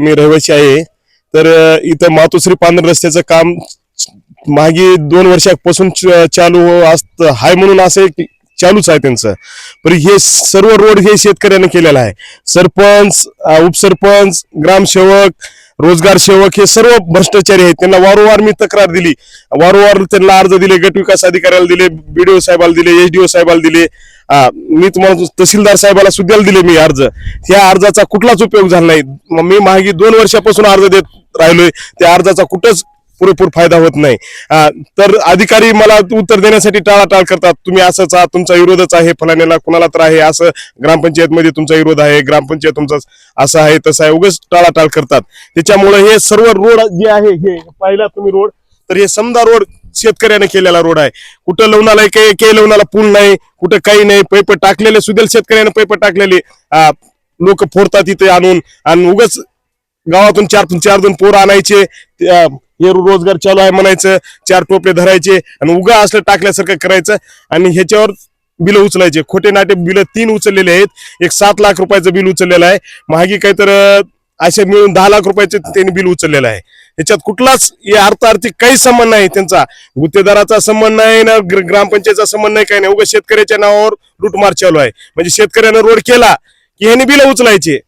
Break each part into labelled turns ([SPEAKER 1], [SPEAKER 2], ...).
[SPEAKER 1] मी रहिवासी आहे. तर इथं मातोश्री पांढर रस्त्याचं काम मागे दोन वर्षापासून चालू असत हाय म्हणून असं एक चालूच आहे त्यांचं. पण हे सर्व रोड हे शेतकऱ्याने केलेला आहे. सरपंच उपसरपंच ग्रामसेवक रोजगार सेवक हे सर्व भ्रष्टाचारी आहेत. त्यांना वारंवार मी तक्रार दिली. वारंवार त्यांना अर्ज दिले गट विकास अधिकाऱ्याला दिले बीडीओ साहेबाला दिले एचडीओ साहेबाला दिले. मी तुम्हाला तहसीलदार साहेबाला सुद्धा दिले मी अर्ज. त्या अर्जाचा कुठलाच उपयोग झाला नाही. मग मी मागे दोन वर्षापासून अर्ज देत राहिलोय. त्या अर्जाचा कुठंच पुरेपूर फायदा होत नाही. तर अधिकारी मला उत्तर देण्यासाठी टाळाटाळ करतात. तुम्ही असंच आहात तुमचा विरोधच आहे फलाण्याला कुणाला तर आहे असं ग्रामपंचायत मध्ये तुमचा विरोध आहे ग्रामपंचायत तुमचा असं आहे तसं आहे उगच टाळाटाळ करतात. त्याच्यामुळे हे सर्व रोड जे आहे हे पाहिला तुम्ही रोड तर हे समजा रोड शेतकऱ्याने केलेला रोड आहे. कुठं लवणाला काही काही लवणाला पूल नाही कुठं काही नाही पैप टाकलेले सुद्धा शेतकऱ्याने पैप टाकलेले. लोक फोडतात इथे आणून आणि उगाच गावातून चार चार दोन पोरं आणायचे हे रोजगार चालू आहे म्हणायचं चार टोपले धरायचे आणि उगा असलं टाकल्यासारखं करायचं आणि ह्याच्यावर बिल उचलायचे. खोटे नाटे बिल तीन उचललेले आहेत. एक सात लाख रुपयाचं बिल उचललेलं आहे. मागे काही तर असे मिळून दहा लाख रुपयाचे त्यांनी बिल उचललेलं आहे. ह्याच्यात कुठलाच हे अर्थ आर्थिक काही संबंध नाही त्यांचा. गुत्तेदाराचा संबंध नाही ना ग्रामपंचायतचा संबंध नाही काही नाही. उगा शेतकऱ्याच्या नावावर लूटमार चालू आहे. म्हणजे शेतकऱ्यानं रोड केला की ह्याने बिल उचलायचे.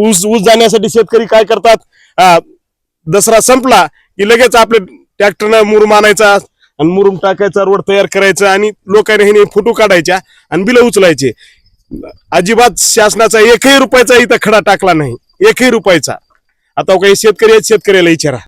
[SPEAKER 1] ऊस ऊस जाण्यासाठी शेतकरी काय करतात? दसरा संपला की लगेच आपले ट्रॅक्टरनं मुरुम आणायचा आणि मुरुम टाकायचा रोड तयार करायचा आणि लोकांनी ह्याने फोटो काढायच्या आणि बिलं उचलायचे. अजिबात शासनाचा एकही रुपयाचा इथं खडा टाकला नाही. एकही रुपयाचा. आता हो काही शेतकरी आहेत शेतकऱ्याला विचारा